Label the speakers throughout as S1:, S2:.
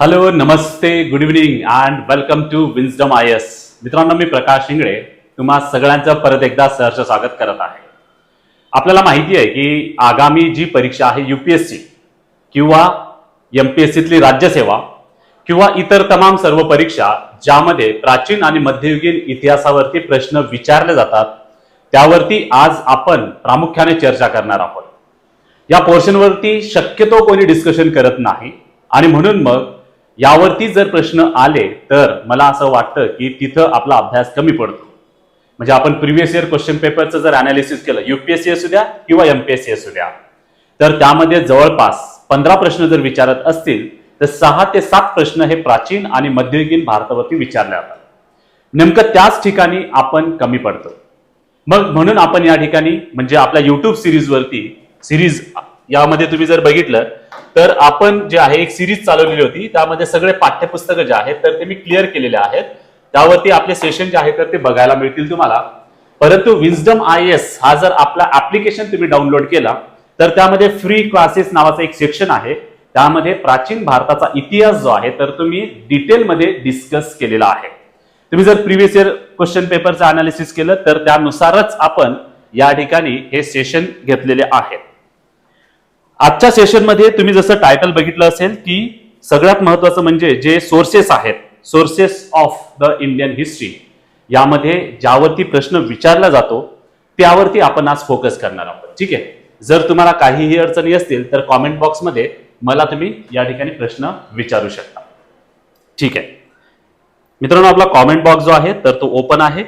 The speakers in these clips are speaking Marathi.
S1: Hello Namaste good evening and welcome to Winsdom I S मित्रांनो मी प्रकाश शिंगडे तुम्हा सगळ्यांचं परत एकदा सहर्ष स्वागत करत आहे. आपल्याला माहिती आहे की आगामी जी परीक्षा आहे युपीएससी किंवा एम पी एस सीतली राज्यसेवा किंवा इतर तमाम सर्व परीक्षा ज्यामध्ये प्राचीन आणि मध्ययुगीन इतिहासावरती प्रश्न विचारले जातात त्यावरती आज आपण प्रामुख्याने चर्चा करणार आहोत. या पोर्शनवरती शक्यतो कोणी डिस्कशन करत नाही आणि म्हणून मग यावरती जर प्रश्न आले तर मला असं वाटतं की तिथं आपला अभ्यास कमी पडतो. म्हणजे आपण प्रिव्हियस इयर क्वेश्चन पेपरचं जर अनालिसिस केलं युपीएससी असू द्या किंवा एमपीएससी असू द्या तर त्यामध्ये जवळपास पंधरा प्रश्न जर विचारत असतील तर सहा ते सात प्रश्न हे प्राचीन आणि मध्ययुगीन भारतावरती विचारले जातात. नेमकं त्याच ठिकाणी आपण कमी पडतो. मग म्हणून आपण या ठिकाणी म्हणजे आपल्या युट्यूब सिरीजवरती सिरीज यामध्ये तुम्ही जर बघितलं तर आपण जे आहे एक सिरीज चालवलेली होती. त्यामध्ये सगळे पाठ्यपुस्तकं जे आहेत तर ते मी क्लिअर केलेले आहेत. त्यावरती आपले सेशन जे आहेत तर ते बघायला मिळतील तुम्हाला. परंतु विजडम आय एस हा जर आपला ऍप्लिकेशन तुम्ही डाउनलोड केला तर त्यामध्ये फ्री क्लासेस नावाचं एक सेक्शन आहे. त्यामध्ये प्राचीन भारताचा इतिहास जो आहे तर तुम्ही डिटेलमध्ये डिस्कस केलेला आहे. तुम्ही जर प्रिव्हियस इयर क्वेश्चन पेपरचं अनालिसिस केलं तर त्यानुसारच आपण या ठिकाणी हे सेशन घेतलेले आहेत. आजच्या सेशनमध्ये तुम्ही जसं टायटल बघितलं असेल की सगळ्यात महत्वाचं म्हणजे जे सोर्सेस आहेत sources of the Indian history यामध्ये ज्यावरती प्रश्न विचारला जातो त्यावरती आपण आज फोकस करणार आहोत. ठीक आहे? जर तुम्हाला काहीही अडचणी असतील तर कॉमेंट बॉक्समध्ये मला तुम्ही या ठिकाणी प्रश्न विचारू शकता. ठीक आहे? मित्रांनो आपला कॉमेंट बॉक्स जो आहे तर तो ओपन आहे.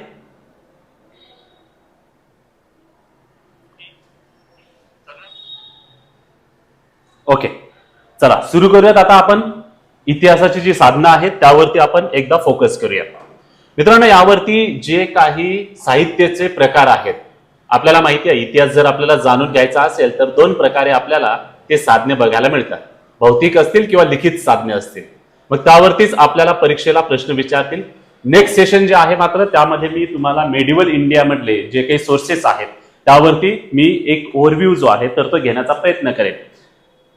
S1: ओके चला सुरू करूयात आता आपण. इतिहासाची जी साधनं आहेत त्यावरती आपण एकदा फोकस करूयात मित्रांनो यावरती जे काही साहित्याचे प्रकार आहेत आपल्याला माहिती आहे इतिहास जर आपल्याला जाणून घ्यायचा असेल तर दोन प्रकारे आपल्याला ते साधने बघायला मिळतात. भौतिक असतील किंवा लिखित साधने असतील. मग त्यावरतीच आपल्याला परीक्षेला प्रश्न विचारतील. नेक्स्ट सेशन जे आहे मात्र त्यामध्ये मी तुम्हाला मेडिवल इंडिया मधले जे काही सोर्सेस आहेत त्यावरती मी एक ओव्हरव्ह्यू जो आहे तर तो घेण्याचा प्रयत्न करेन.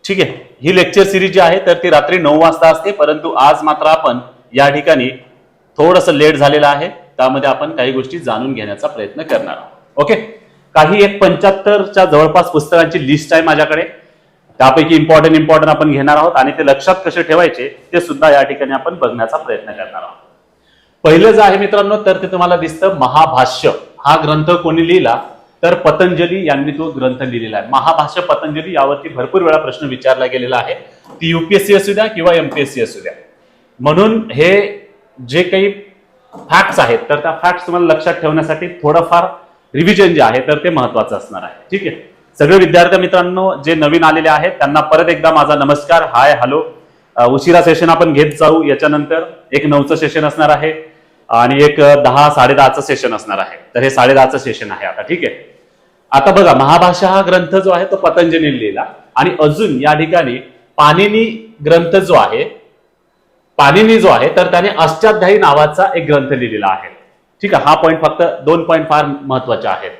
S1: ठीक आहे. ही लेक्चर सिरीज जी आहे तर ती रात्री नऊ वाजता असते परंतु आज मात्र आपण या ठिकाणी थोडस लेट झालेलं आहे. त्यामध्ये आपण काही गोष्टी जाणून घेण्याचा प्रयत्न करणार आहोत. ओके काही एक पंच्याहत्तरच्या जवळपास पुस्तकांची लिस्ट आहे माझ्याकडे. त्यापैकी इम्पॉर्टंट इम्पॉर्टंट आपण घेणार आहोत आणि ते लक्षात कसे ठेवायचे ते सुद्धा या ठिकाणी आपण बघण्याचा प्रयत्न करणार आहोत. पहिलं जे आहे मित्रांनो तर ते तुम्हाला दिसतं महाभाष्य. हा ग्रंथ कोणी लिहिला? तर पतंजली यांनी तो ग्रंथ लिहिलेला आहे महाभाष्य पतंजली यावरती भरपूर वेळा प्रश्न विचारला गेलेला आहे. ती युपीएससी असू द्या किंवा एमपीएससी असू द्या. म्हणून हे जे काही फॅक्ट्स आहेत तर त्या फॅक्ट्स तुम्हाला लक्षात ठेवण्यासाठी थोडंफार रिव्हिजन जे आहे तर ते महत्वाचं असणार आहे. ठीक आहे? सगळे विद्यार्थी मित्रांनो जे नवीन आलेले आहेत त्यांना परत एकदा माझा नमस्कार. Hi hello. उशिरा सेशन आपण घेत जाऊ. याच्यानंतर एक नऊचं सेशन असणार आहे आणि एक दहा साडेदहाचं सेशन असणार आहे. तर हे साडेदहाचं सेशन आहे आता. ठीक आहे? आता बघा महाभाषा हा ग्रंथ जो आहे तो पतंजलीने लिहिला. आणि अजून या ठिकाणी पाणिनी ग्रंथ जो आहे पाणिनी जो आहे तर त्याने अष्टाध्यायी नावाचा एक ग्रंथ लिहिलेला आहे. ठीक आहे हा पॉईंट फक्त दोन पॉईंट फार महत्त्वाचे आहेत.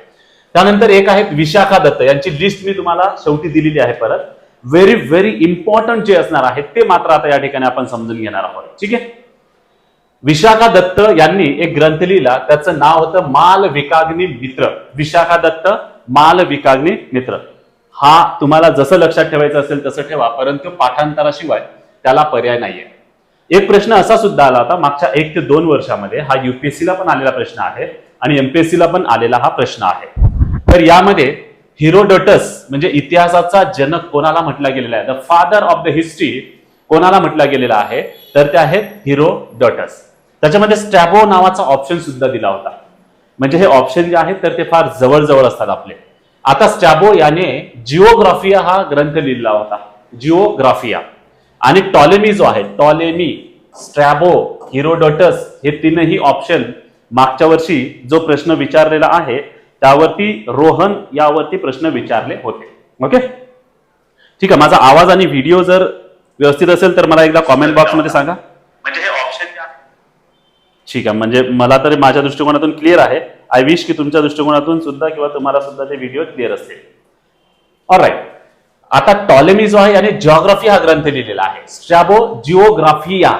S1: त्यानंतर एक आहेत विशाखा दत्त. यांची लिस्ट मी तुम्हाला शेवटी दिलेली आहे परत. व्हेरी व्हेरी इम्पॉर्टंट जे असणार आहेत ते मात्र आता या ठिकाणी आपण समजून घेणार आहोत. ठीक आहे? विशाखा दत्त यांनी एक ग्रंथ लिहिला त्याचं नाव होतं माल विकाग्नी मित्र विशाखा दत्त माल विकाग्नी मित्र हा तुम्हाला जसं लक्षात ठेवायचं असेल तसं ठेवा परंतु पाठांतराशिवाय त्याला पर्याय नाहीये. एक प्रश्न असा सुद्धा आला होता मागच्या एक ते दोन वर्षामध्ये हा युपीएससीला पण आलेला प्रश्न आहे आणि एमपीएससी ला पण आलेला हा प्रश्न आहे. तर यामध्ये हिरोडोटस म्हणजे इतिहासाचा जनक कोणाला म्हटला गेलेला आहे? The father of the history कोणाला म्हटला गेलेला आहे? तर ते आहेत हिरोडोटस. त्याच्यामध्ये स्टॅबो नावाचा ऑप्शन सुद्धा दिला होता. म्हणजे हे ऑप्शन जे आहेत तर ते फार जवळ असतात आपले. आता स्टॅबो याने जिओग्राफिया हा ग्रंथ लिहिला होता. जिओग्राफिया. आणि टॉलेमी जो आहे टॉलेमी स्ट्रॅबो हिरोडोटस हे तीनही ऑप्शन मागच्या वर्षी जो प्रश्न विचारलेला आहे त्यावरती रोहन यावरती प्रश्न विचारले होते. ओके ठीक आहे माझा आवाज आणि व्हिडिओ जर व्यवस्थित असेल तर मला एकदा कॉमेंट बॉक्समध्ये सांगा. म्हणजे हे ऑप्शन ठीक आहे म्हणजे मला तरी माझ्या दृष्टिकोनातून क्लिअर आहे. आय विश की तुमच्या दृष्टिकोनातून सुद्धा किंवा तुम्हाला सुद्धा ते व्हिडिओ क्लिअर असतील ऑल राईट आता टॉलेमी जो आहे याने जिओग्राफी हा ग्रंथ लिहिलेला आहे. स्ट्रॅबो जिओग्राफिया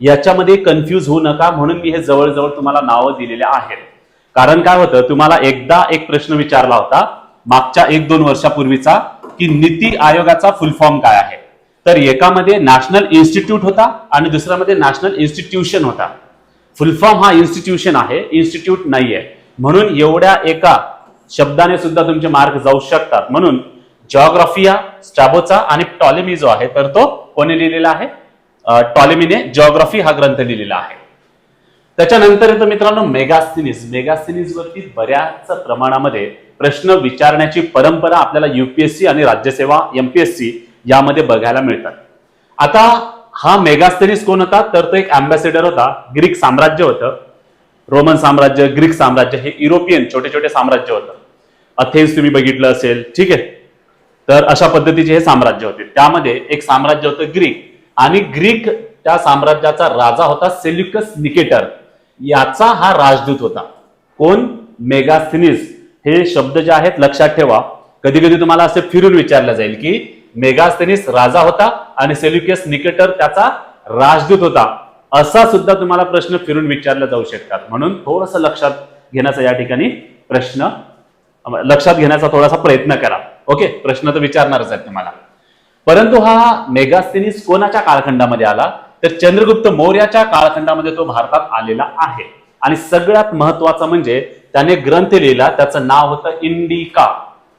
S1: याच्यामध्ये कन्फ्यूज होऊ नका म्हणून मी हे जवळजवळ तुम्हाला नावं दिलेले आहेत. कारण काय होतं तुम्हाला एकदा एक प्रश्न विचारला होता मागच्या एक दोन वर्षापूर्वीचा की नीती आयोगाचा फुल फॉर्म काय आहे? तर एकामध्ये नॅशनल इन्स्टिट्यूट होता आणि दुसऱ्यामध्ये नॅशनल इन्स्टिट्यूशन होता. फुल फॉर्म हा इन्स्टिट्यूशन आहे इन्स्टिट्यूट नाही आहे म्हणून एवढ्या एका शब्दाने सुद्धा तुमचे मार्क जाऊ शकतात. म्हणून जॉग्राफिया स्टॅबोचा आणि टॉलेमी जो आहे तर तो कोणी लिहिलेला आहे? टॉलेमीने जॉग्राफी हा ग्रंथ लिहिलेला आहे. त्याच्यानंतर येतो मित्रांनो मेगास्थिनिस मेगास्थिनिस वरती बऱ्याच प्रमाणामध्ये प्रश्न विचारण्याची परंपरा आपल्याला युपीएससी आणि राज्यसेवा एमपीएससी यामध्ये बघायला मिळतात. आता हा मेगास्थेनिस कोण होता? तर तो एक अँबॅसेडर होता ग्रीक साम्राज्य होतं. रोमन साम्राज्य ग्रीक साम्राज्य हे युरोपियन छोटे छोटे साम्राज्य होतं. अथेन्स तुम्ही बघितलं असेल ठीक आहे? तर अशा पद्धतीचे हे साम्राज्य होते. त्यामध्ये एक साम्राज्य होतं ग्रीक आणि ग्रीक त्या साम्राज्याचा राजा होता सेल्युकस निकेटर. याचा हा राजदूत होता. कोण? मेगासिनिस. हे शब्द जे आहेत लक्षात ठेवा. कधी कधी तुम्हाला असे फिरून विचारलं जाईल की मेगास्तेनिस राजा होता आणि सेल्युकस निकेटर त्याचा राजदूत होता. असा सुद्धा तुम्हाला प्रश्न फिरून विचारला जाऊ शकतात. म्हणून थोडस लक्षात घेण्याचा या ठिकाणी प्रश्न लक्षात घेण्याचा थोडासा प्रयत्न करा. ओके? प्रश्न तर विचारणारच आहेत तुम्हाला. परंतु हा मेगास्थेनिस कोणाच्या कालखंडामध्ये आला? तर चंद्रगुप्त मौर्याच्या कालखंडामध्ये तो भारतात आलेला आहे. आणि सगळ्यात महत्वाचं म्हणजे त्याने ग्रंथ लिहिला त्याचं नाव होतं इंडिका.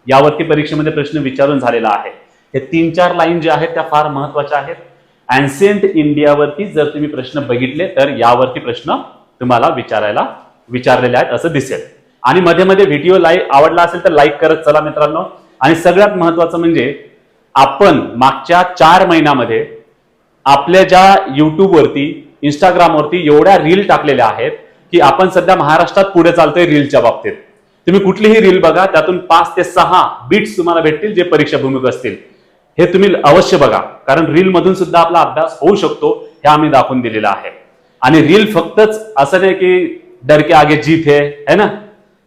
S1: यावरती परीक्षेमध्ये प्रश्न विचारून झालेला आहे. हे तीन चार लाईन जे आहेत त्या फार महत्त्वाच्या आहेत. अँसेंट इंडियावरती जर तुम्ही प्रश्न बघितले तर यावरती प्रश्न तुम्हाला विचारायला विचारलेले आहेत असं दिसेल. आणि मध्ये मध्ये व्हिडिओ लाईक आवडला असेल तर लाईक करत चला मित्रांनो. आणि सगळ्यात महत्वाचं म्हणजे आपण मागच्या चार महिन्यामध्ये आपल्या ज्या युट्यूबवरती इंस्टाग्रामवरती एवढ्या रील टाकलेल्या आहेत की आपण सध्या महाराष्ट्रात पुढे चालतोय रीलच्या बाबतीत. तुम्ही कुठलीही रील बघा त्यातून पाच ते सहा बीट्स तुम्हाला भेटतील जे परीक्षा भूमिक असतील. हे तुम्ही अवश्य बघा. कारण रील मधून सुद्धा आपला अभ्यास होऊ शकतो हे आम्ही दाखवून दिलेलं आहे. आणि रील फक्तच असं नाही की डर के आगे जीत है है ना?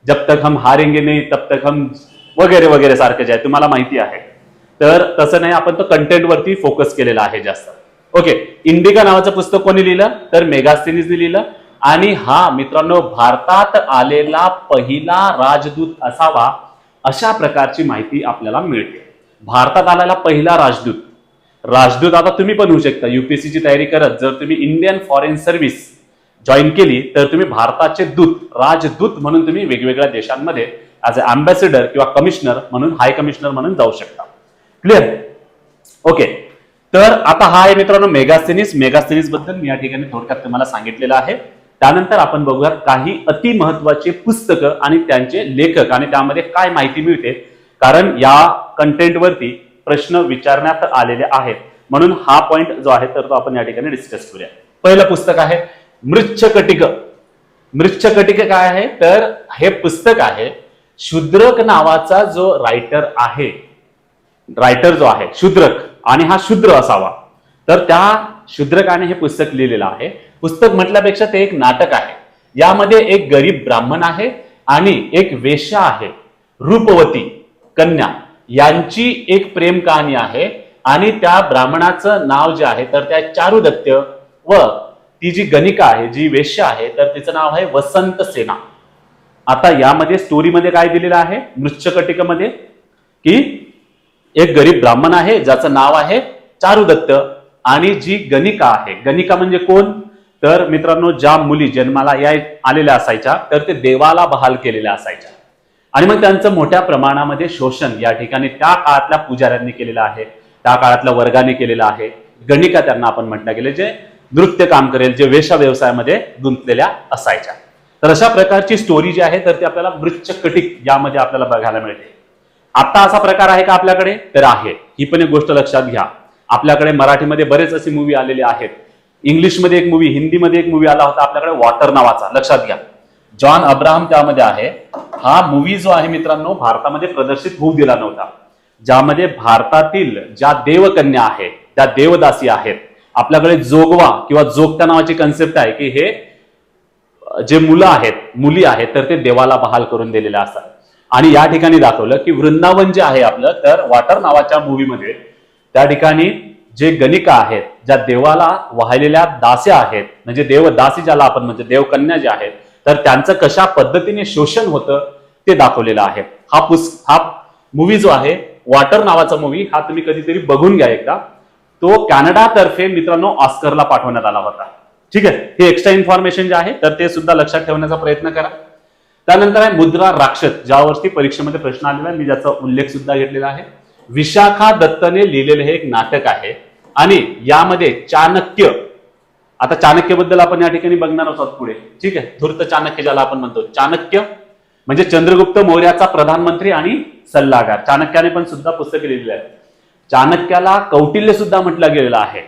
S1: जब तक हम हारेंगे नाही तब तक हम वगैरे वगैरे सारखे जे आहे तुम्हाला माहिती आहे. तर तसं नाही आपण तो कंटेंट वरती फोकस केलेला आहे जास्त. ओके इंडिका नावाचं पुस्तक कोणी लिहिलं? तर मेगास्थिनीजने लिहिलं. आणि हा मित्रांनो भारतात आलेला पहिला राजदूत असावा अशा प्रकारची माहिती आपल्याला मिळते. भारतात आलेला पहिला राजदूत. राजदूत आता तुम्ही पण होऊ शकता. युपीएससीची ची तयारी करत जर तुम्ही इंडियन फॉरेन सर्व्हिस जॉईन केली तर तुम्ही भारताचे दूत राजदूत म्हणून तुम्ही वेगवेगळ्या देशांमध्ये ॲज अ अँबॅसेडर किंवा कमिशनर म्हणून हाय कमिशनर म्हणून जाऊ शकता. क्लिअर ओके तर आता हा आहे मित्रांनो मेगास्थेनिस मेगास्थेनिसबद्दल मी या ठिकाणी थोडक्यात तुम्हाला सांगितलेलं आहे. त्यानंतर आपण बघूयात काही अति महत्त्वाचे पुस्तकं आणि त्यांचे लेखक आणि त्यामध्ये काय माहिती मिळते कारण या कंटेंटवरती प्रश्न विचारण्यात आलेले आहेत. म्हणून हा पॉइंट जो आहे तर तो आपण या ठिकाणी डिस्कस करूया. पहिलं पुस्तक आहे मृच्छकटिक. मृच्छकटिक काय आहे? तर हे पुस्तक आहे शूद्रक नावाचा जो रायटर आहे रायटर जो आहे शूद्रक आणि हा शूद्र असावा. तर त्या शूद्रकाने हे पुस्तक लिहिलेलं आहे. पुस्तक म्हटल्यापेक्षा ते एक नाटक आहे. यामध्ये एक गरीब ब्राह्मण आहे आणि एक वेश्या आहे रूपवती. कन्या. यांची एक प्रेम कहाणी आहे आणि त्या ब्राह्मणाचं नाव जे आहे तर त्या चारुदत्त व ती जी गणिका आहे जी वेश्या आहे तर तिचं नाव आहे वसंत सेना. आता यामध्ये स्टोरीमध्ये काय दिलेलं आहे? मृच्छकटिकमध्ये की एक गरीब ब्राह्मण आहे ज्याचं नाव आहे चारुदत्त. आणि जी गणिका आहे गणिका म्हणजे कोण? तर मित्रांनो ज्या मुली जन्माला या आलेल्या असायच्या तर ते देवाला बहाल केलेल्या असायच्या. आणि मग त्यांचं मोठ्या प्रमाणामध्ये शोषण या ठिकाणी त्या काळातल्या पुजाऱ्यांनी केलेलं आहे. त्या काळातल्या वर्गाने केलेलं आहे. गणिका त्यांना आपण म्हटलं गेले जे नृत्य काम करेल जे वेशा व्यवसायामध्ये गुंतलेल्या असायच्या. तर अशा प्रकारची स्टोरी जी आहे तर ती आपल्याला मृच्छकटिक यामध्ये आपल्याला बघायला मिळते. आता असा प्रकार आहे का आपल्याकडे? तर आहे. ही पण एक गोष्ट लक्षात घ्या. आपल्याकडे मराठीमध्ये बरेच असे मूवी आलेले आहेत. इंग्लिशमध्ये एक मूवी हिंदीमध्ये एक मूवी आला होता आपल्याकडे वॉटर नावाचा. लक्षात घ्या. जॉन अब्राहम त्यामध्ये आहे. हा मूवी जो आहे मित्रांनो भारतामध्ये प्रदर्शित होऊ दिला नव्हता. ज्यामध्ये भारतातील ज्या देवकन्या आहेत त्या देवदासी आहेत आपल्याकडे जोगवा किंवा जोगता नावाची कन्सेप्ट आहे की हे जे मुलं आहेत मुली आहेत तर ते देवाला बहाल करून दिलेले असतात. आणि या ठिकाणी दाखवलं की वृंदावन जे आहे आपलं तर वॉटर नावाच्या मूवीमध्ये त्या ठिकाणी जे गणिका आहेत ज्या देवाला वाहिलेल्या दास्या आहेत म्हणजे देवदासी ज्याला आपण म्हणजे देवकन्या ज्या आहेत तर त्यांचं कशा पद्धतीने शोषण होतं ते दाखवलेलं आहे. हा पुस हा मूवी जो आहे वॉटर नावाचा मूवी हा तुम्ही कधीतरी बघून घ्या एकदा. तो कॅनडातर्फे मित्रांनो ऑस्करला पाठवण्यात आला होता. ठीक आहे? हे एक्स्ट्रा इन्फॉर्मेशन जे आहे तर ते सुद्धा लक्षात ठेवण्याचा प्रयत्न करा. त्यानंतर आहे मुद्रा राक्षस ज्यावरती परीक्षेमध्ये प्रश्न आलेला आहे. मी ज्याचा उल्लेख सुद्धा घेतलेला आहे. विशाखा दत्तने लिहिलेले हे एक नाटक आहे. आणि यामध्ये चाणक्य आता चाणक्यबद्दल आपण या ठिकाणी बघणार आहोत पुढे. ठीक आहे? धूर्त चाणक्य ज्याला आपण म्हणतो. चाणक्य म्हणजे चंद्रगुप्त मौर्याचा प्रधानमंत्री आणि सल्लागार. चाणक्याने पण सुद्धा पुस्तके लिहिलेली आहेत. चाणक्याला कौटिल्य सुद्धा म्हटलं गेलेलं आहे.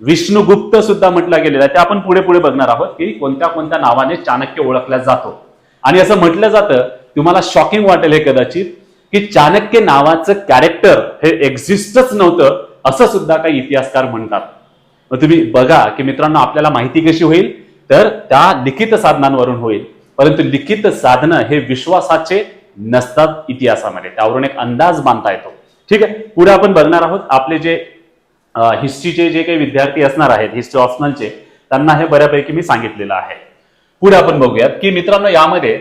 S1: विष्णुगुप्त सुद्धा म्हटलं गेलेलं आहे. ते आपण पुढे पुढे बघणार आहोत की कोणत्या कोणत्या नावाने चाणक्य ओळखला जातो. आणि असं म्हटलं जातं तुम्हाला शॉकिंग वाटेल हे कदाचित की चाणक्य नावाचं कॅरेक्टर हे एक्झिस्टच नव्हतं असं सुद्धा काही इतिहासकार म्हणतात. मग तुम्ही बघा की मित्रांनो आपल्याला माहिती कशी होईल? तर त्या लिखित साधनांवरून होईल. परंतु लिखित साधनं हे विश्वासाचे नसतात इतिहासामध्ये. त्यावरून एक अंदाज बांधता येतो. ठीक आहे? पुढे आपण बघणार आहोत आपले जे हिस्ट्रीचे जे काही विद्यार्थी असणार आहेत हिस्ट्री ऑप्शनलचे त्यांना हे बऱ्यापैकी मी सांगितलेलं आहे. पुढे आपण बघूयात की मित्रांनो यामध्ये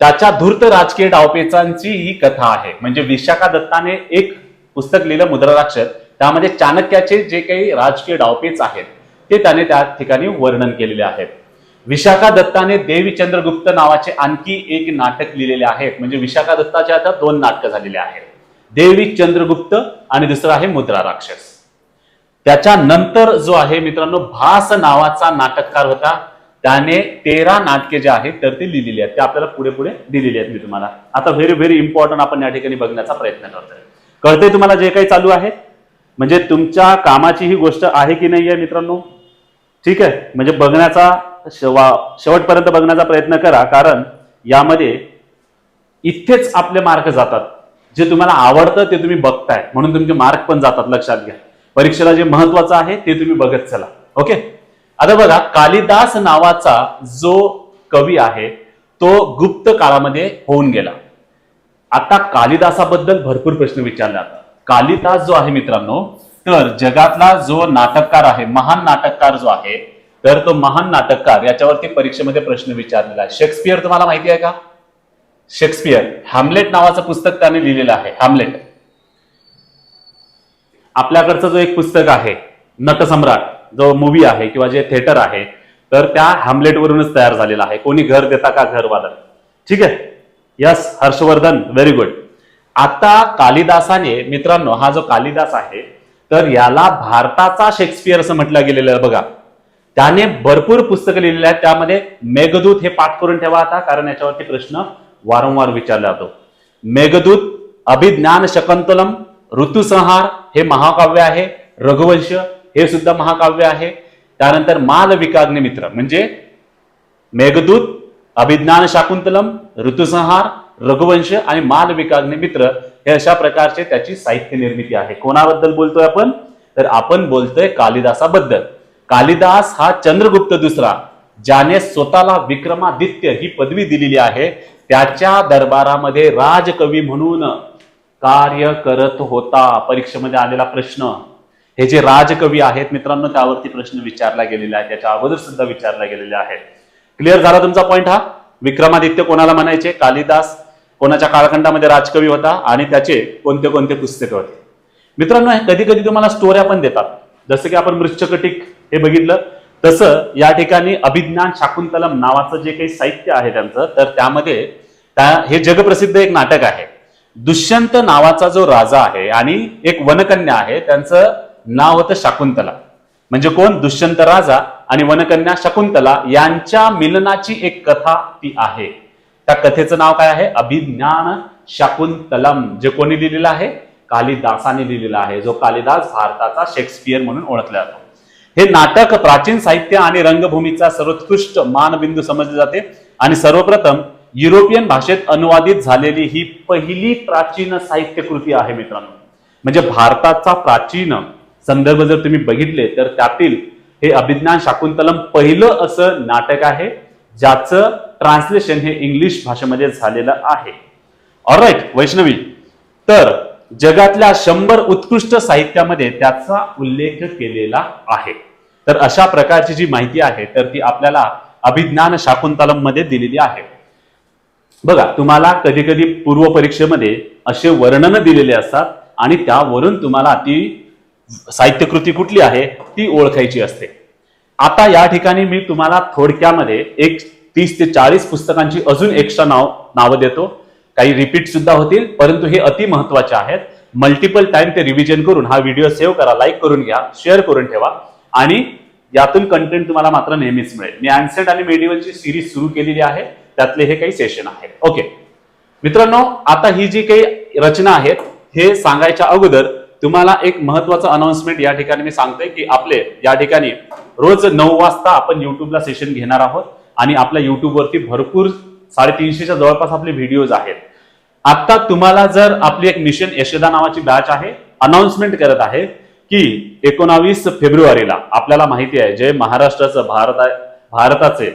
S1: त्याच्या धूर्त राजकीय डावपेचांची ही कथा आहे. म्हणजे विशाखा दत्ताने एक पुस्तक लिहिलं मुद्राक्षर. त्यामध्ये चाणक्याचे जे काही राजकीय डावपेच आहेत ते त्याने त्या ठिकाणी वर्णन केलेले आहेत. विशाखा दत्ताने देवी चंद्रगुप्त नावाचे आणखी एक नाटक लिहिलेले आहेत. म्हणजे विशाखा दत्ताचे आता दोन नाटकं झालेले आहेत. देवी चंद्रगुप्त आणि दुसरं आहे मुद्रा राक्षस. त्याच्यानंतर जो आहे मित्रांनो भास नावाचा नाटककार होता. त्याने तेरा नाटके जे आहेत तर ती लिहिलेली आहेत. ते आपल्याला पुढे पुढे दिलेली आहेत मी तुम्हाला. आता व्हेरी व्हेरी इम्पॉर्टंट आपण या ठिकाणी बघण्याचा प्रयत्न करतोय. कळतंय तुम्हाला जे काही चालू आहे? म्हणजे तुमच्या कामाची ही गोष्ट आहे की नाही आहे मित्रांनो? ठीक आहे. म्हणजे बघण्याचा शेवा शेवटपर्यंत बघण्याचा प्रयत्न करा कारण यामध्ये इथेच आपले मार्क जातात. जे तुम्हाला आवडतं ते तुम्ही बघताय. म्हणून तुमचे मार्क पण जातात लक्षात घ्या. परीक्षेला जे महत्वाचं आहे ते तुम्ही बघत चला. ओके? आता बघा कालिदास नावाचा जो कवी आहे तो गुप्त काळामध्ये होऊन गेला. आता कालिदासाबद्दल भरपूर प्रश्न विचारले जातात कालिदास जो आहे मित्रांनो तर जगातला जो नाटककार आहे महान नाटककार जो आहे तर तो महान नाटककार याच्यावरती परीक्षेमध्ये प्रश्न विचारलेला आहे. शेक्सपियर तुम्हाला माहिती आहे का? शेक्सपियर हॅमलेट नावाचं पुस्तक त्याने लिहिलेलं आहे हॅमलेट. आपल्याकडचं जो एक पुस्तक आहे नटसम्राट जो मूवी आहे किंवा जे थिएटर आहे तर त्या हॅमलेट वरूनच तयार झालेला आहे. कोणी घर देता का घरवालं? ठीक आहे? यस हर्षवर्धन व्हेरी गुड आता कालिदासाने मित्रांनो हा जो कालिदास आहे तर याला भारताचा शेक्सपियर असं म्हटलं गेलेलं आहे बघा. त्याने भरपूर पुस्तकं लिहिलेली आहेत. त्यामध्ये मेघदूत हे पाठ करून ठेवा आता कारण याच्यावरती प्रश्न वारंवार विचारला जातो. मेघदूत अभिज्ञान शकंतलम ऋतुसंहार हे महाकाव्य आहे. रघुवंश हे सुद्धा महाकाव्य आहे. त्यानंतर मानविकाग्नि मित्र म्हणजे मेघदूत अभिज्ञान शाकुंतलम ऋतुसंहार रघुवंश आणि मालविकाग्नि मित्र हे अशा प्रकारचे त्याची साहित्य निर्मिती आहे. कोणाबद्दल बोलतोय आपण? तर आपण बोलतोय कालिदासाबद्दल. कालिदास हा चंद्रगुप्त दुसरा ज्याने स्वतःला विक्रमादित्य ही पदवी दिलेली आहे. त्याच्या दरबारामध्ये राजकवी म्हणून कार्य करत होता. परीक्षेमध्ये आलेला प्रश्न. हे जे राजकवी आहेत मित्रांनो त्यावरती प्रश्न विचारला गेलेला आहे. त्याच्या अगोदर सुद्धा विचारला गेलेला आहे. क्लिअर झाला तुमचा पॉईंट हा? विक्रमादित्य कोणाला म्हणायचे? कालिदास कोणाच्या कालखंडामध्ये राजकवी होता आणि त्याचे कोणते कोणते पुस्तकं होते. मित्रांनो कधी कधी तुम्हाला स्टोऱ्या पण देतात. जसं की आपण मृच्छकटिक हे बघितलं तसं या ठिकाणी अभिज्ञान शाकुंतलम नावाचं जे काही साहित्य आहे त्यांचं तर त्यामध्ये त्या- हे जगप्रसिद्ध एक नाटक आहे. दुष्यंत नावाचा जो राजा आहे आणि एक वनकन्या आहे त्यांचं नाव होतं शाकुंतला. म्हणजे कोण? दुष्यंत राजा आणि वनकन्या शकुंतला यांच्या मिलनाची एक कथा ती आहे. त्या कथेचं नाव काय आहे? अभिज्ञान शाकुंतलम. जे कोणी लिहिलेलं आहे? कालिदासाने लिहिलेलं आहे. जो कालिदास भारताचा शेक्सपियर म्हणून ओळखला जातो. हे नाटक प्राचीन साहित्य आणि रंगभूमीचा सर्वोत्कृष्ट मानबिंदू समजले जाते. आणि सर्वप्रथम युरोपियन भाषेत अनुवादित झालेली ही पहिली प्राचीन साहित्य कृती आहे मित्रांनो. म्हणजे भारताचा प्राचीन संदर्भ जर तुम्ही बघितले तर त्यातील हे अभिज्ञान शाकुंतलम पहिलं असं नाटक आहे ज्याचं ट्रान्सलेशन हे इंग्लिश भाषेमध्ये झालेलं आहे. ऑलराईट वैष्णवी तर जगातल्या शंभर उत्कृष्ट साहित्यामध्ये त्याचा उल्लेख केलेला आहे. तर अशा प्रकारची जी माहिती आहे तर ती आपल्याला अभिज्ञान शाकुंतलममध्ये दिलेली आहे. बघा तुम्हाला कधी कधी पूर्व परीक्षेमध्ये असे वर्णन दिलेले असतात आणि त्यावरून तुम्हाला ती साहित्यकृती कुठली आहे ती ओळखायची असते. आता या ठिकाणी मी तुम्हाला थोडक्यामध्ये एक तीस ते चाळीस पुस्तकांची अजून एक्स्ट्रा नाव नावं देतो. काही रिपीट सुद्धा होतील परंतु हे अति महत्त्वाचे आहेत. मल्टिपल टाइम ते रिव्हिजन करून हा व्हिडिओ सेव्ह करा लाईक करून घ्या शेअर करून ठेवा. आणि यातून कंटेंट तुम्हाला मात्र नेहमीच मिळेल. मी अँसेंट आणि मेडिवलची सिरीज सुरू केलेली आहे. त्यातले हे काही सेशन आहेत. ओके मित्रांनो आता ही जी काही रचना आहेत हे सांगायच्या अगोदर तुम्हाला एक महत्वाचं अनाउन्समेंट या ठिकाणी मी सांगतोय की आपले या ठिकाणी रोज नऊ वाजता आपण युट्यूबला सेशन घेणार आहोत. आणि आपल्या युट्यूबवरती भरपूर साडेतीनशेच्या जवळपास आपले व्हिडिओज आहेत. आता तुम्हाला जर आपली एक मिशन यशोदा नावाची बॅच आहे अनाउन्समेंट करत आहे की एकोणावीस फेब्रुवारीला आपल्याला माहिती आहे जे महाराष्ट्राचं भारत भारताचे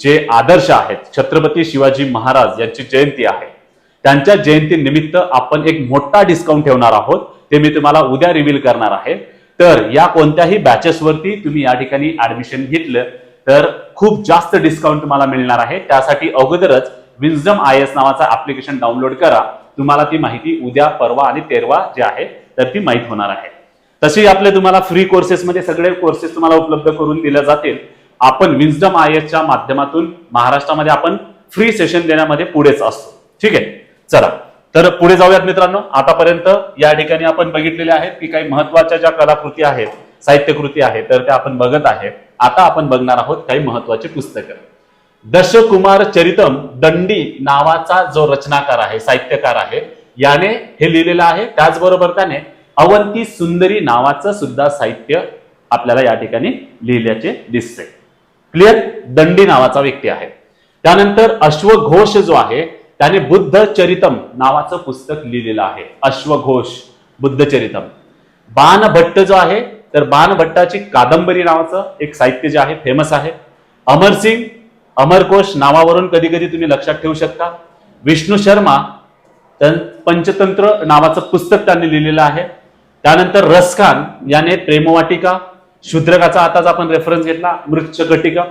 S1: जे आदर्श आहेत छत्रपती शिवाजी महाराज यांची जयंती आहे. त्यांच्या जयंती निमित्त आपण एक मोठा डिस्काउंट ठेवणार आहोत ते मी तुम्हाला उद्या रिव्हील करणार आहे. तर या कोणत्याही बॅचेसवरती तुम्ही या ठिकाणी ऍडमिशन घेतलं तर खूप जास्त डिस्काउंट तुम्हाला मिळणार आहे. त्यासाठी अगोदरच विन्झम आय एस नावाचा ऍप्लिकेशन डाउनलोड करा. तुम्हाला ती माहिती उद्या परवा आणि तेरवा जे आहे तर ती माहीत होणार आहे. तशी आपले तुम्हाला फ्री कोर्सेसमध्ये सगळे कोर्सेस तुम्हाला उपलब्ध करून दिले जातील. आपण विन्झडम आय एसच्या माध्यमातून महाराष्ट्रामध्ये आपण फ्री सेशन देण्यामध्ये पुढेच असतो. ठीक आहे? चला. तर पुढे जाऊयात मित्रांनो. आतापर्यंत या ठिकाणी आपण बघितलेले आहेत की काही महत्त्वाच्या ज्या कलाकृती आहेत साहित्यकृती आहेत तर त्या आपण बघत आहे आता आपण बघणार आहोत काही महत्वाची पुस्तकं. दशकुमार चरितम दंडी नावाचा जो रचनाकार आहे साहित्यकार आहे याने हे लिहिलेलं आहे. त्याचबरोबर त्याने अवंती सुंदरी नावाचं सुद्धा साहित्य आपल्याला या ठिकाणी लिहिल्याचे दिसते. क्लिअर दंडी नावाचा व्यक्ती आहे. त्यानंतर अश्वघोष जो आहे त्याने बुद्ध चरितम नावाचं पुस्तक लिहिलेलं आहे. अश्वघोष बुद्ध चरितम. बाणभट्ट जो आहे तर बाणभट्टाची कादंबरी नावाचं एक साहित्य जे आहे फेमस आहे. अमरसिंग अमरकोश नावावरून कधी कधी तुम्ही लक्षात ठेवू शकता. विष्णू शर्मा पंचतंत्र नावाचं पुस्तक त्यांनी लिहिलेलं आहे. त्यानंतर रसखान याने प्रेमवाटिका शूद्रकाचा आताच आपण रेफरन्स घेतला मृक्षकटिका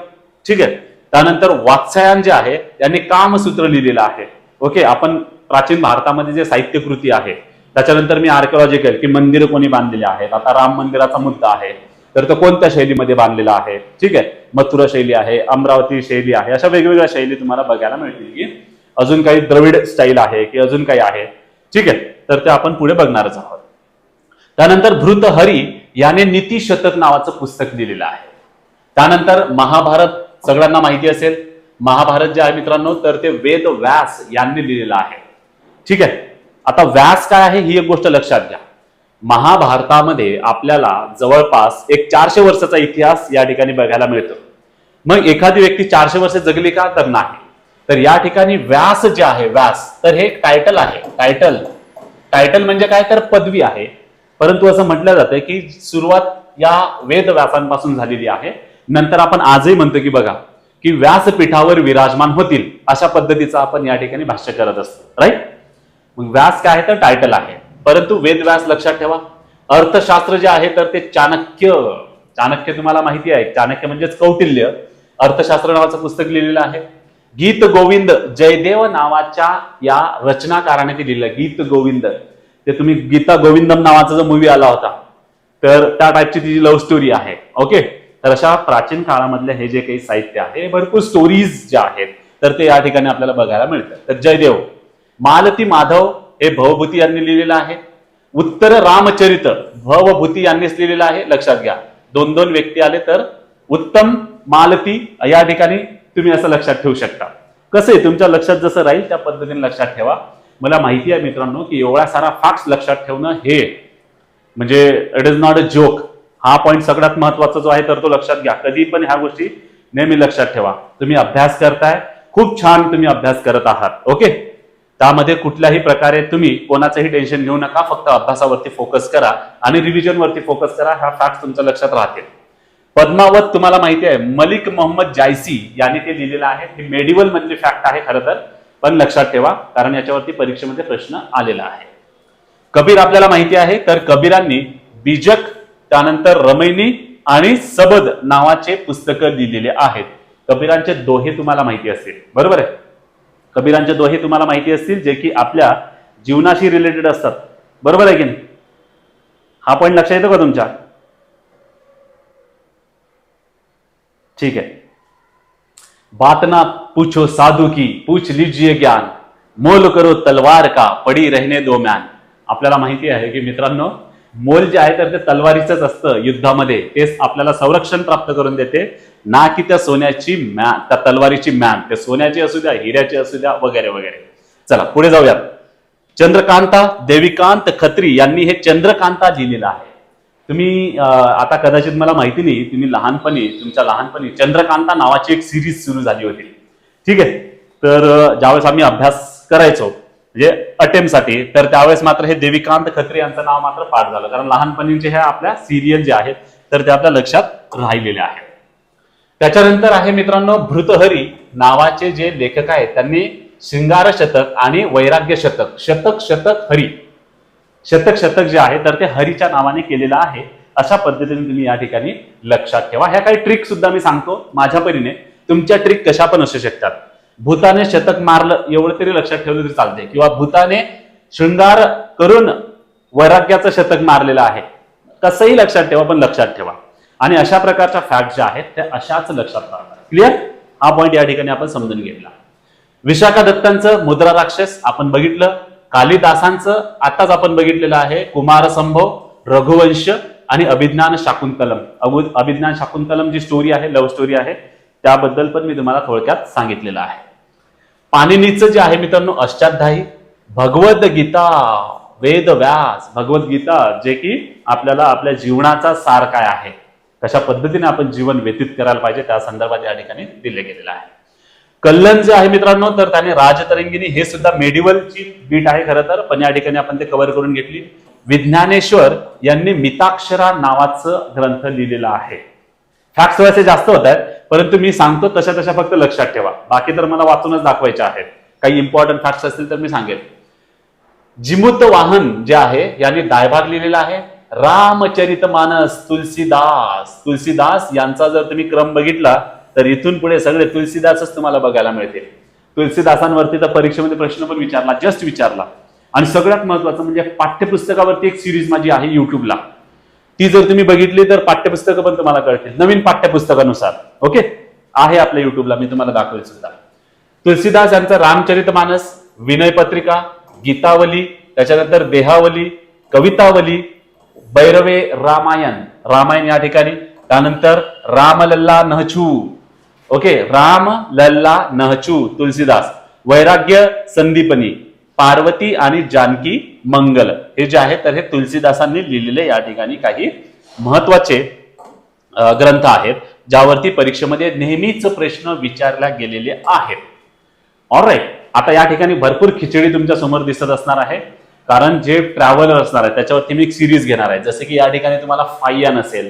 S1: ठीक आहे. त्यानंतर वात्सायन जे आहे त्यांनी कामसूत्र लिहिलेलं आहे. ओके आपण प्राचीन भारतामध्ये जे साहित्यकृती आहे त्याच्यानंतर मी आर्किओलॉजिकल की मंदिर कोणी बांधलेली आहेत? आता राम मंदिराचा मुद्दा आहे. तर तो कोणत्या शैलीमध्ये बांधलेला आहे? ठीक आहे? मथुरा शैली आहे अमरावती शैली आहे अशा वेगवेगळ्या शैली तुम्हाला बघायला मिळतील की अजून काही द्रविड स्टाईल आहे की अजून काही आहे. ठीक आहे? तर ते आपण पुढे बघणारच आहोत. त्यानंतर भृतहरी याने नीती शतक नावाचं पुस्तक लिहिलेलं आहे. त्यानंतर महाभारत सगळ्यांना माहिती असेल. महाभारत जे आहे मित्रांनो तर ते वेद व्यास यांनी लिहिलेलं आहे. ठीक आहे? आता व्यास काय आहे ही एक गोष्ट लक्षात घ्या. महाभारतामध्ये आपल्याला जवळपास एक चारशे वर्षाचा इतिहास या ठिकाणी बघायला मिळतो. मग एखादी व्यक्ती चारशे वर्ष जगली का? तर नाही. तर या ठिकाणी व्यास जे आहे व्यास तर हे टायटल आहे. टायटल टायटल म्हणजे काय? तर पदवी आहे. परंतु असं म्हटलं जातं की सुरुवात या वेद व्यासांपासून झालेली आहे. नंतर आपण आजही म्हणतो की बघा की व्यासपीठावर विराजमान होतील अशा पद्धतीचं आपण या ठिकाणी भाष्य करत असतो. राईट व्यास काय आहे तर टायटल आहे. परंतु वेद व्यास लक्षात ठेवा. अर्थशास्त्र जे आहे तर ते चाणक्य. चाणक्य तुम्हाला माहिती आहे. चाणक्य म्हणजेच कौटिल्य. अर्थशास्त्र नावाचं पुस्तक लिहिलेलं आहे. गीत गोविंद जयदेव नावाच्या या रचनाकाराने ते लिहिलं. गीत गोविंद. ते तुम्ही गीता गोविंदम नावाचा जो मूवी आला होता तर त्या टाईपची ती लव्ह स्टोरी आहे. ओके तर अशा प्राचीन काळामधले हे जे काही साहित्य आहे भरपूर स्टोरीज ज्या आहेत तर ते या ठिकाणी आपल्याला बघायला मिळतं. तर जयदेव मालती माधव हे भवभूती यांनी लिहिलेलं आहे. उत्तर रामचरित भवभूती यांनीच लिहिलेलं आहे. लक्षात घ्या. दोन दोन व्यक्ती आले तर उत्तम मालती या ठिकाणी तुम्ही असं लक्षात ठेवू शकता. कसं आहे? तुमच्या लक्षात जसं राहील त्या पद्धतीने लक्षात ठेवा. मला माहिती आहे मित्रांनो की एवढा सारा फॅक्ट्स लक्षात ठेवणं हे म्हणजे it is not a joke हा पॉईंट सगळ्यात महत्त्वाचा जो आहे तर तो लक्षात घ्या. कधी पण ह्या गोष्टी नेहमी लक्षात ठेवा. तुम्ही अभ्यास करताय. खूप छान तुम्ही अभ्यास करत आहात. ओके त्यामध्ये कुठल्याही प्रकारे तुम्ही कोणाचंही टेन्शन घेऊ नका फक्त अभ्यासावरती फोकस करा आणि रिव्हिजनवरती फोकस करा ह्या फॅक्ट तुमच्या लक्षात राहतील. पद्मावत तुम्हाला माहिती आहे मलिक मोहम्मद जायसी यांनी ते लिहिलेलं आहे. हे मेडिवल मधली फॅक्ट आहे खरं तर पण लक्षात ठेवा कारण याच्यावरती परीक्षेमध्ये प्रश्न आलेला आहे. कबीर आपल्याला माहिती आहे तर कबीरांनी बीजक त्यानंतर रमैनी आणि सबद नावाचे पुस्तकं लिहिलेले आहेत. कबीरांचे दोहे तुम्हाला माहिती असेल. बरोबर आहे? कबीरांचे दोहे तुम्हाला माहिती असतील जे की आपल्या जीवनाशी असतात. बरोबर आहे की नाही? हा पॉईंट लक्षात येतो का तुमच्या? ठीक है बात ना पूछो साधू की, पूछ लीजिए ज्ञान. मोल करो तलवार का, पडी रहने दो म्यान. आपल्याला माहिती आहे की मित्रांनो मोल जे आहे तर ते तलवारीच असतं युद्धामध्ये. तेच आपल्याला संरक्षण प्राप्त करून देते. ना की त्या सोन्याची मॅन त्या तलवारीची मॅन ते सोन्याची असू द्या हिऱ्याची असू द्या वगैरे वगैरे. चला पुढे जाऊयात. चंद्रकांता देविकांत खत्री यांनी हे चंद्रकांता लिहिलेलं आहे. तुम्ही आता कदाचित मला माहिती नाही तुम्ही लहानपणी तुमच्या लहानपणी चंद्रकांता नावाची एक सिरीज सुरू झाली होती. ठीक आहे? तर ज्यावेळेस आम्ही अभ्यास करायचो म्हणजे अटेम्पसाठी तर त्यावेळेस मात्र हे देविकांत खत्री यांचं नाव मात्र पाठ झालं. कारण लहानपणीचे ह्या आपल्या सिरियल जे आहेत तर ते आपल्या लक्षात राहिलेले आहेत. त्याच्यानंतर आहे मित्रांनो भृतहरी नावाचे जे लेखक आहेत त्यांनी शृंगार शतक आणि वैराग्य शतक शतक शतक हरी शतक शतक जे आहे तर ते हरीच्या नावाने केलेलं आहे. अशा पद्धतीने तुम्ही या ठिकाणी लक्षात ठेवा. ह्या काही ट्रिक सुद्धा मी सांगतो माझ्या परीने. तुमच्या ट्रिक कशा पण असू शकतात. भूताने शतक मारलं एवढं तरी लक्षात ठेवलं तरी चालते किंवा भूताने शृंगार करून वैराग्याचं शतक मारलेलं आहे. कसंही लक्षात ठेवा पण लक्षात ठेवा. आणि अशा प्रकारच्या फॅक्ट ज्या आहेत त्या अशाच लक्षात राहतात. क्लिअर हा पॉईंट या ठिकाणी आपण समजून घेतला. विशाखा दत्तांचं मुद्रा राक्षस आपण बघितलं. कालिदासांचं आताच आपण बघितलेलं आहे. कुमार संभव रघुवंश आणि अभिज्ञान शाकुंतलम. अभिज्ञान शाकुंतलम जी स्टोरी आहे लव्ह स्टोरी आहे त्याबद्दल पण मी तुम्हाला थोडक्यात सांगितलेलं आहे. पाणिनीचं जे आहे मित्रांनो अष्टाध्यायी भगवद्गीता वेद व्यास भगवद्गीता जे की आपल्याला आपल्या जीवनाचा सार काय आहे कशा पद्धतीने आपण जीवन व्यतीत करायला पाहिजे त्या संदर्भात या ठिकाणी दिले गेलेलं आहे. कल्लन जे आहे मित्रांनो तर त्याने राजतरंगिणी हे सुद्धा मेडिवलची बीट आहे खरं तर पण या ठिकाणी आपण ते कव्हर करून घेतली. विज्ञानेश्वर यांनी मिताक्षरा नावाचं ग्रंथ लिहिलेला आहे. फॅक्ट्स थोडेसे जास्त होत आहेत. परंतु मी सांगतो तशा तशा फक्त लक्षात ठेवा. बाकी तर मला वाचूनच दाखवायचे आहेत. काही इम्पॉर्टंट फॅक्ट्स असतील तर मी सांगेन. जिमुत वाहन जे आहे याने दायभाग लिहिलेला आहे. रामचरित मानस तुलसीदास. तुलसीदास यांचा जर तुम्ही क्रम बघितला तर इथून पुढे सगळे तुलसीदासच तुम्हाला बघायला मिळतील. तुलसीदासांवरती तर परीक्षेमध्ये प्रश्न पण विचारला जस्ट विचारला. आणि सगळ्यात महत्वाचं म्हणजे पाठ्यपुस्तकावरती एक सिरीज माझी आहे युट्यूबला ती जर तुम्ही बघितली तर पाठ्यपुस्तकं पण तुम्हाला कळतील. नवीन पाठ्यपुस्तकानुसार. ओके? आहे आपल्या युट्यूबला मी तुम्हाला दाखवेल सुद्धा. तुलसीदास यांचं रामचरित मानस विनय पत्रिका गीतावली त्याच्यानंतर देहावली कवितावली बैरवे रामायण. रामायण या ठिकाणी. त्यानंतर रामलल्ला नहचू. ओके? राम लल्ला नहचू तुलसीदास. वैराग्य संदीपनी. पार्वती आणि जानकी मंगल. हे जे आहे तर हे तुलसीदासांनी लिहिलेले या ठिकाणी काही महत्त्वाचे ग्रंथ आहेत ज्यावरती परीक्षेमध्ये नेहमीच प्रश्न विचारल्या गेलेले आहेत. ऑलराईट आता या ठिकाणी भरपूर खिचडी तुमच्यासमोर दिसत असणार आहे. कारण जे ट्रॅव्हलर असणार आहे त्याच्यावरती मी एक सिरीज घेणार आहे. जसं की या ठिकाणी तुम्हाला फायन असेल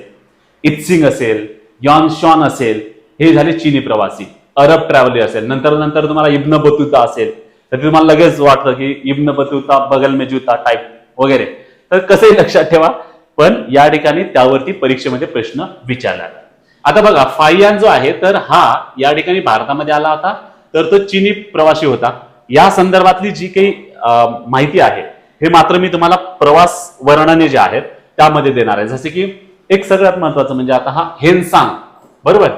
S1: इत्सिंग असेल यॉन शॉन असेल हे झाले चीनी प्रवासी अरब ट्रॅव्हलर असेल. नंतर नंतर तुम्हाला इब्न बतुता असेल तर तुम्हाला लगेच वाटतं की इब्न बतुता बगल में जुता टाईप वगैरे. तर कसंही लक्षात ठेवा पण या ठिकाणी त्यावरती परीक्षेमध्ये प्रश्न विचारला. आता बघा फाययान जो आहे तर हा या ठिकाणी भारतामध्ये आला होता तर तो चीनी प्रवासी होता. या संदर्भातली जी काही माहिती आहे हे मात्र मी तुम्हाला प्रवास वर्णने जे आहेत त्यामध्ये देणार आहे. जसे की एक सगळ्यात महत्वाचं म्हणजे आता हा हेनसांग बरोबर?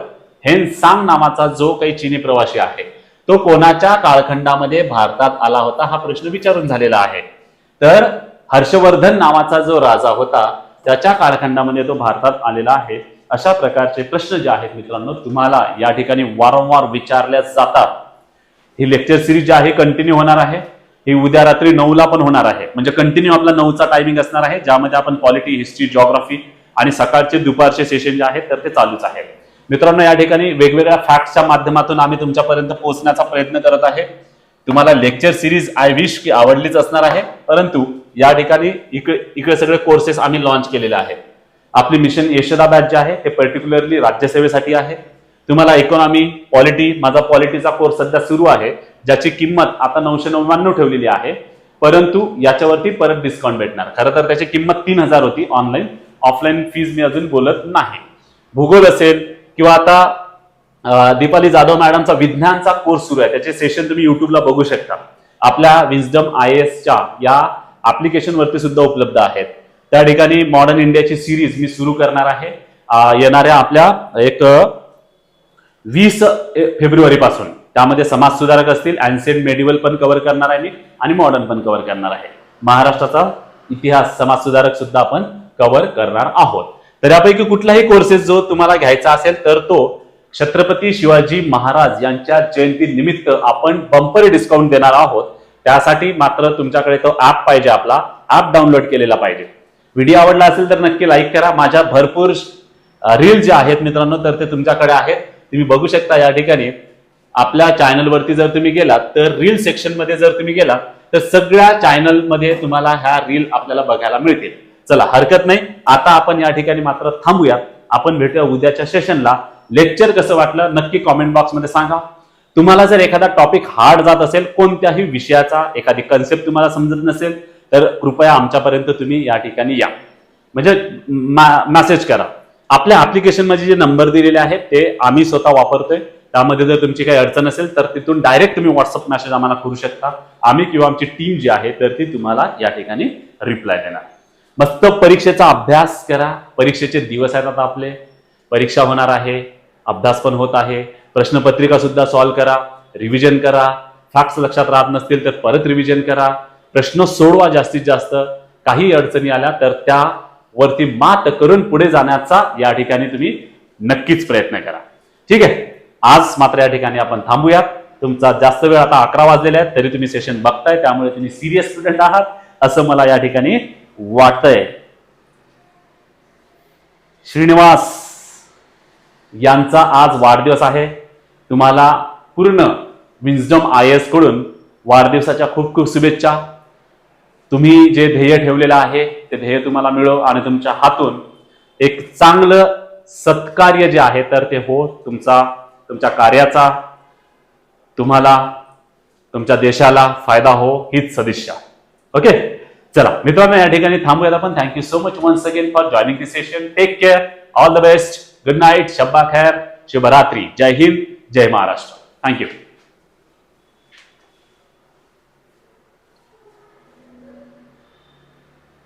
S1: हेनसांग नावाचा जो काही चीनी प्रवासी आहे तो कोणाच्या काळखंडामध्ये भारतात आला होता हा प्रश्न विचारून झालेला आहे. तर हर्षवर्धन नावाचा जो राजा होता त्याच्या कालखंडामध्ये तो भारतात आलेला आहे. अशा प्रकारचे प्रश्न जे आहेत मित्रांनो तुम्हाला या ठिकाणी वारंवार विचारल्या जातात. ही लेक्चर सिरीज जी आहे कंटिन्यू होणार आहे. ही उद्या रात्री नऊला पण होणार आहे. म्हणजे कंटिन्यू आपला नऊचा टायमिंग असणार आहे ज्यामध्ये आपण पॉलिटी हिस्ट्री जॉग्राफी आणि सकाळचे दुपारचे सेशन जे आहेत तर ते चालूच आहे. मित्रांनो या ठिकाणी वेगवेगळ्या फॅक्टच्या माध्यमातून आम्ही तुमच्यापर्यंत पोहोचण्याचा प्रयत्न करत आहे. तुम्हाला लेक्चर सिरीज आय विश की आवडलीच असणार आहे. परंतु या ठिकाणी इकडे इकडे सगळे कोर्सेस आम्ही लॉन्च केलेले आहेत. आपली मिशन यशदा बॅच जे आहे ते पर्टिक्युलरली राज्यसेवेसाठी आहे. तुम्हाला इकॉनॉमी पॉलिटी माझा पॉलिटीचा कोर्स सध्या सुरू आहे ज्याची किंमत आता नऊशे नव्याण्णव ठेवलेली आहे. परंतु याच्यावरती परत डिस्काउंट भेटणार. खरं तर त्याची किंमत तीन हजार होती ऑनलाईन ऑफलाईन फीज मी अजून बोलत नाही. भूगोल असेल किंवा आता दीपाली जाधव मॅडमचा विज्ञानचा कोर्स सुरू आहे. त्याचे सेशन तुम्ही युट्यूबला बघू शकता. आपल्या विजडम आय एसच्या या ऍप्लिकेशनवरती सुद्धा उपलब्ध आहेत. त्या ठिकाणी मॉडर्न इंडियाची सिरीज मी सुरू करणार आहे. येणाऱ्या आपल्या एक वीस फेब्रुवारी पासून. त्यामध्ये समाज सुधारक असतील अँसेंट मेडिवल पण कव्हर करणार आहे मी आणि मॉडर्न पण कव्हर करणार आहे. महाराष्ट्राचा इतिहास समाज सुधारक सुद्धा आपण कव्हर करणार आहोत. तर यापैकी कुठलाही कोर्सेस जो तुम्हाला घ्यायचा असेल तर तो छत्रपती शिवाजी महाराज यांच्या जयंती निमित्त आपण बंपर डिस्काउंट देणार आहोत. त्यासाठी मात्र तुमच्याकडे तो ऍप पाहिजे आपला. ऍप डाउनलोड केलेला पाहिजे. व्हिडिओ आवडला असेल तर नक्की लाईक करा. माझ्या भरपूर रील जे आहेत मित्रांनो तर ते तुमच्याकडे आहेत. तुम्ही बघू शकता या ठिकाणी. आपल्या चॅनलवरती जर तुम्ही गेलात तर रील सेक्शनमध्ये जर तुम्ही गेलात तर सगळ्या चॅनलमध्ये तुम्हाला ह्या रील आपल्याला बघायला मिळतील. चला हरकत नाही. आता आपण या ठिकाणी मात्र थांबूया आपण भेटूया उद्याच्या सेशनला लेक्चर कसं वाटलं नक्की कॉमेंट बॉक्समध्ये सांगा. तुम्हाला जर एखादा टॉपिक हार्ड जात असेल कोणत्याही विषयाचा एखादी कन्सेप्ट तुम्हाला समजत नसेल तर कृपया आमच्यापर्यंत तुम्ही या ठिकाणी या. म्हणजे मेसेज करा. आपल्या ऍप्लिकेशनमध्ये जे नंबर दिलेले आहेत ते आम्ही स्वतः वापरतोय. त्यामध्ये जर तुमची काही अडचण असेल तर तिथून डायरेक्ट तुम्ही व्हॉट्सअप मेसेज आम्हाला करू शकता. आम्ही किंवा आमची टीम जी आहे तर ती तुम्हाला या ठिकाणी रिप्लाय देणार. मस्त परीक्षेचा अभ्यास करा. परीक्षेचे दिवस आहेत आता आपले. परीक्षा होणार आहे. अभ्यास पण होत आहे. प्रश्नपत्रिका सुद्धा सॉल्व्ह करा. रिव्हिजन करा. फॅक्ट्स लक्षात राहत नसतील तर परत रिव्हिजन करा. प्रश्न सोडवा जास्तीत जास्त. काही अडचणी आल्या तर त्यावरती मात करून पुढे जाण्याचा या ठिकाणी तुम्ही नक्कीच प्रयत्न करा. ठीक आहे? आज मात्र या ठिकाणी आपण थांबूयात. तुमचा जास्त वेळ आता अकरा वाजलेला आहे तरी तुम्ही सेशन बघताय. त्यामुळे तुम्ही सिरियस स्टुडंट आहात. असं मला या ठिकाणी वाटतंय. श्रीनिवास यांचा आज वाढदिवस आहे. तुम्हाला पूर्ण विन्झडम आय एसकडून वाढदिवसाच्या खूप खूप शुभेच्छा. तुम्ही जे ध्येय ठेवलेलं आहे ते ध्येय तुम्हाला मिळो आणि तुमच्या हातून एक चांगलं सत्कार्य जे आहे तर ते हो तुमचा तुमच्या कार्याचा. तुम्हाला तुमच्या देशाला फायदा हो हीच सदिच्छा. ओके? चला मित्रांनो या ठिकाणी थांबूयात आपण. Thank you so much once again for joining this session take care all the best good night शब्बा खैर शुभरात्री जय हिंद जय महाराष्ट्र थँक्यू